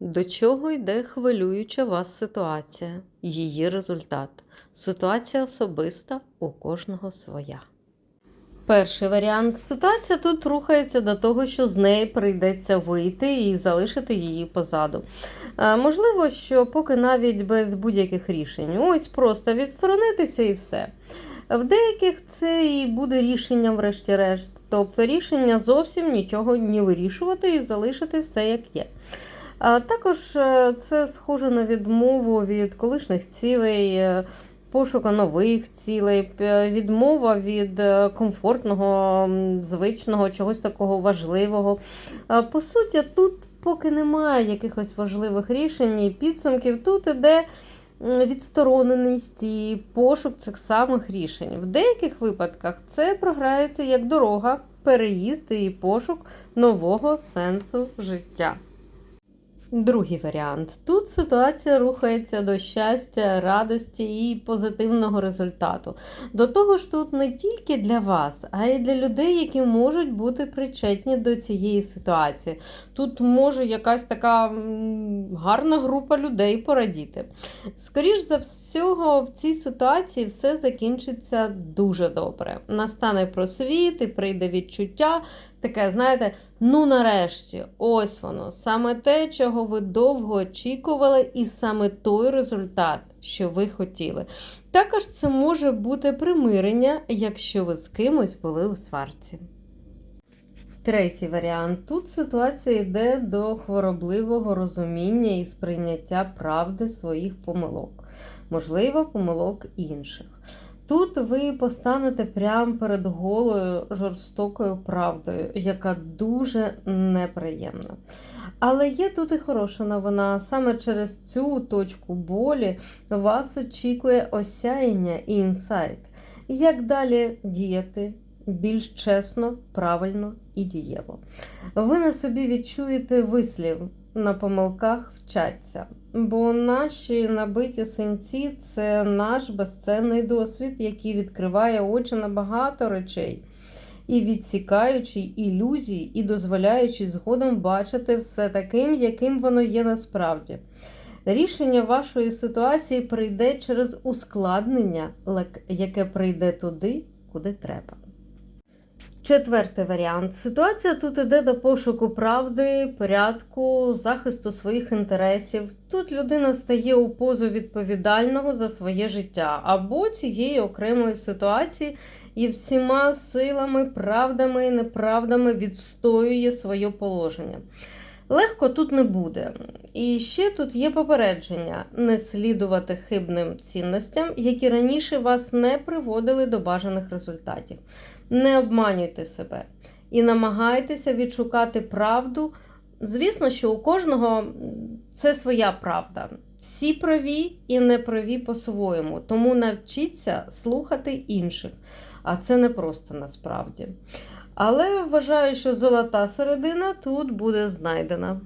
До чого йде хвилююча вас ситуація? Її результат. Ситуація особиста, у кожного своя. Перший варіант. Ситуація тут рухається до того, що з неї прийдеться вийти і залишити її позаду. Можливо, що поки навіть без будь-яких рішень. Ось просто відсторонитися і все. В деяких це і буде рішенням, врешті-решт. Тобто рішення зовсім нічого не вирішувати і залишити все як є. Також е, це схоже на відмову від колишніх цілей, е, пошуку нових цілей, відмова від е, комфортного, звичного, чогось такого важливого. По суті, тут поки немає якихось важливих рішень і підсумків, тут іде відстороненість і пошук цих самих рішень. В деяких випадках це програється як дорога, переїзд і пошук нового сенсу життя. Другий варіант. Тут ситуація рухається до щастя, радості і позитивного результату. До того ж, тут не тільки для вас, а й для людей, які можуть бути причетні до цієї ситуації. Тут може якась така гарна група людей порадіти. Скоріш за всього, в цій ситуації все закінчиться дуже добре. Настане просвіт і прийде відчуття, таке, знаєте, ну нарешті, ось воно, саме те, чого ви довго очікували, і саме той результат, що ви хотіли. Також це може бути примирення, якщо ви з кимось були у сварці. Третій варіант. Тут ситуація йде до хворобливого розуміння і сприйняття правди своїх помилок, можливо, помилок інших. Тут ви постанете прямо перед голою жорстокою правдою, яка дуже неприємна. Але є тут і хороша новина. Саме через цю точку болі вас очікує осяяння і інсайт. Як далі діяти більш чесно, правильно і дієво. Ви на собі відчуєте вислів на помилках вчаться. Бо наші набиті синці це наш безцінний досвід, який відкриває очі на багато речей, і відсікаючи ілюзії, і дозволяючи згодом бачити все таким, яким воно є насправді. Рішення вашої ситуації прийде через ускладнення, яке прийде туди, куди треба. Четвертий варіант. Ситуація тут іде до пошуку правди, порядку, захисту своїх інтересів. Тут людина стає у позу відповідального за своє життя або цієї окремої ситуації і всіма силами, правдами і неправдами відстоює своє положення. Легко тут не буде. І ще тут є попередження не слідувати хибним цінностям, які раніше вас не приводили до бажаних результатів. Не обманюйте себе і намагайтеся відшукати правду. Звісно, що у кожного це своя правда. Всі праві і неправі по-своєму, тому навчіться слухати інших. А це не просто насправді. Але вважаю, що золота середина тут буде знайдена.